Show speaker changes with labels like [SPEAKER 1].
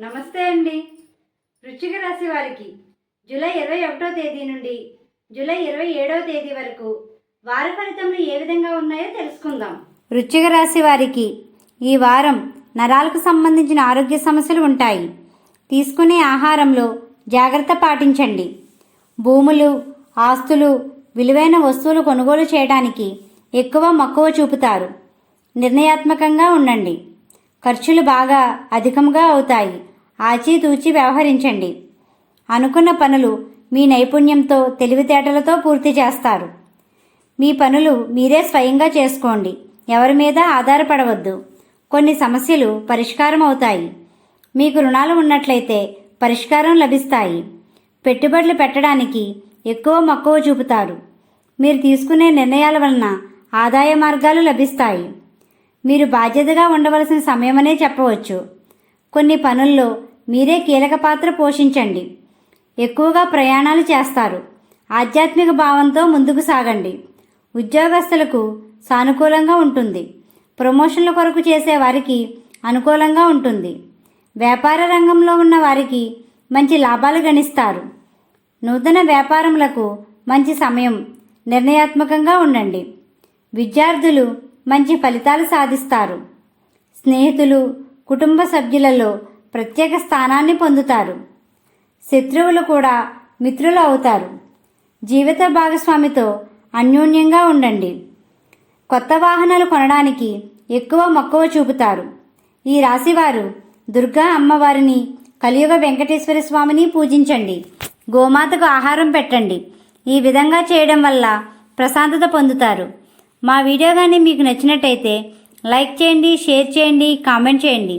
[SPEAKER 1] నమస్తే అండి. వృశ్చిక రాశి వారికి జూలై ఇరవై ఒకటో తేదీ నుండి జూలై ఇరవై ఏడవ తేదీ వరకు వార ఫలితములు ఏ విధంగా ఉన్నాయో తెలుసుకుందాం. వృశ్చిక రాశి వారికి ఈ వారం నరాలకు సంబంధించిన ఆరోగ్య సమస్యలు ఉంటాయి. తీసుకునే ఆహారంలో జాగ్రత్త పాటించండి. భూములు ఆస్తులు విలువైన వస్తువులు కొనుగోలు చేయడానికి ఎక్కువ మక్కువ చూపుతారు. నిర్ణయాత్మకంగా ఉండండి. ఖర్చులు బాగా అధికంగా అవుతాయి. ఆచితూచి వ్యవహరించండి. అనుకున్న పనులు మీ నైపుణ్యంతో తెలివితేటలతో పూర్తి చేస్తారు. మీ పనులు మీరే స్వయంగా చేసుకోండి. ఎవరి మీద ఆధారపడవద్దు. కొన్ని సమస్యలు పరిష్కారం అవుతాయి మీకు రుణాలు ఉన్నట్లయితే పరిష్కారం లభిస్తాయి. పెట్టుబడులు పెట్టడానికి ఎక్కువ మక్కువ చూపుతారు. మీరు తీసుకునే నిర్ణయాల వలన ఆదాయ మార్గాలు లభిస్తాయి. మీరు బాధ్యతగా ఉండవలసిన సమయమనే చెప్పవచ్చు. కొన్ని పనుల్లో మీరే కీలక పాత్ర పోషించండి. ఎక్కువగా ప్రయాణాలు చేస్తారు. ఆధ్యాత్మిక భావంతో ముందుకు సాగండి. ఉద్యోగస్తులకు సానుకూలంగా ఉంటుంది. ప్రమోషన్ల కొరకు చేసే వారికి అనుకూలంగా ఉంటుంది. వ్యాపార రంగంలో ఉన్న వారికి మంచి లాభాలు గణిస్తారు. నూతన వ్యాపారములకు మంచి సమయం నిర్ణయాత్మకంగా ఉండండి. విద్యార్థులు మంచి ఫలితాలు సాధిస్తారు. స్నేహితులు కుటుంబ సభ్యులలో ప్రత్యేక స్థానాన్ని పొందుతారు. శత్రువులు కూడా మిత్రులు అవుతారు. జీవిత భాగస్వామితో అన్యోన్యంగా ఉండండి. కొత్త వాహనాలు కొనడానికి ఎక్కువ మక్కువ చూపుతారు. ఈ రాశివారు దుర్గా అమ్మవారిని కలియుగ వెంకటేశ్వర స్వామిని పూజించండి. గోమాతకు ఆహారం పెట్టండి. ఈ విధంగా చేయడం వల్ల ప్రశాంతత పొందుతారు. మా వీడియో కానీ మీకు నచ్చినట్టయితే లైక్ చేయండి షేర్ చేయండి కామెంట్ చేయండి.